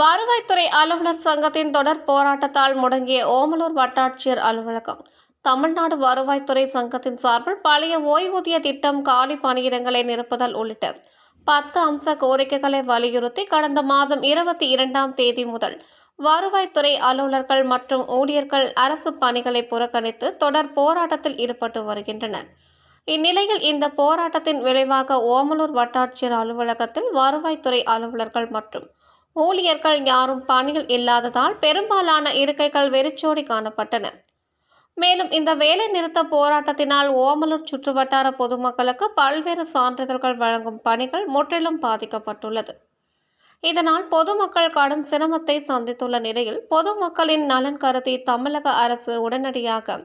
வருவாய்த்துறை அலுவலர் சங்கத்தின் தொடர் போராட்டத்தால் முடங்கிய ஓமலூர் வட்டாட்சியர் அலுவலகம். தமிழ்நாடு வருவாய்த்துறை சங்கத்தின் சார்பில் பழைய ஓய்வூதிய திட்டம் காலி பணியிடங்களை நிரப்புதல் உள்ளிட்ட பத்து அம்ச கோரிக்கைகளை வலியுறுத்தி கடந்த மாதம் இருபத்தி இரண்டாம் தேதி முதல் வருவாய்த்துறை அலுவலர்கள் மற்றும் ஊழியர்கள் அரசு பணிகளை புறக்கணித்து தொடர் போராட்டத்தில் ஈடுபட்டு வருகின்றனர். இந்நிலையில் இந்த போராட்டத்தின் விளைவாக ஓமலூர் வட்டாட்சியர் அலுவலகத்தில் வருவாய்த்துறை அலுவலர்கள் மற்றும் ஊழியர்கள் யாரும் பணியில் இல்லாததால் பெரும்பாலான இருக்கைகள் வெறிச்சோடி காணப்பட்டன. மேலும் இந்த வேலை நிறுத்த போராட்டத்தினால் ஓமலூர் சுற்றுவட்டார பொதுமக்களுக்கு பல்வேறு சான்றிதழ்கள் வழங்கும் பணிகள் முற்றிலும் பாதிக்கப்பட்டுள்ளது. இதனால் பொதுமக்கள் கடும் சிரமத்தை சந்தித்துள்ள நிலையில் பொதுமக்களின் நலன் கருதி தமிழக அரசு உடனடியாக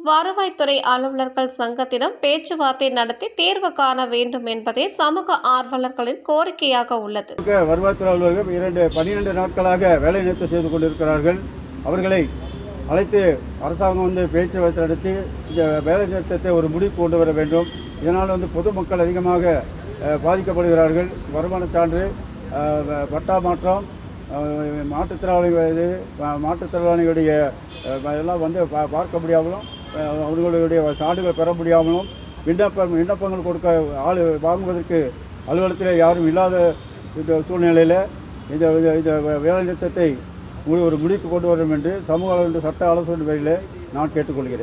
வருவாய்த்துறை அலுவலர்கள் சங்கத்திடம் பேச்சுவார்த்தை நடத்தி தேர்வு காண வேண்டும் என்பதே சமூக ஆர்வலர்களின் கோரிக்கையாக உள்ளது. வருவாய்த்துறை அலுவலர்கள் இரண்டு பன்னிரெண்டு நாட்களாக வேலை நிறுத்தம் செய்து கொண்டிருக்கிறார்கள். அவர்களை அழைத்து அரசாங்கம் வந்து பேச்சுவார்த்தை நடத்தி இந்த வேலை நிறுத்தத்தை ஒரு முடிவு கொண்டு வர வேண்டும். இதனால் வந்து பொதுமக்கள் அதிகமாக பாதிக்கப்படுகிறார்கள். வருமான சான்று பட்டா மாற்றம் அஹ், மாற்றுத்திறனாளி இது மாற்றுத்திறனாளிகளுடைய எல்லாம் வந்து பா- பார்க்க முடியாமலும் அவர்களுடைய சான்றுகள் பெற முடியாமலும் விண்ணப்பம் விண்ணப்பங்கள் கொடுக்க ஆள் வாங்குவதற்கு அலுவலகத்தில் யாரும் இல்லாத இந்த சூழ்நிலையில் இந்த இந்த- இந்த ஒரு ஒரு முடிவுக்கு கொண்டு வரும் என்று சமூக ஆர்வலர்கள் சட்ட ஆலோசனை வழியில் நான் கேட்டுக்கொள்கிறேன்.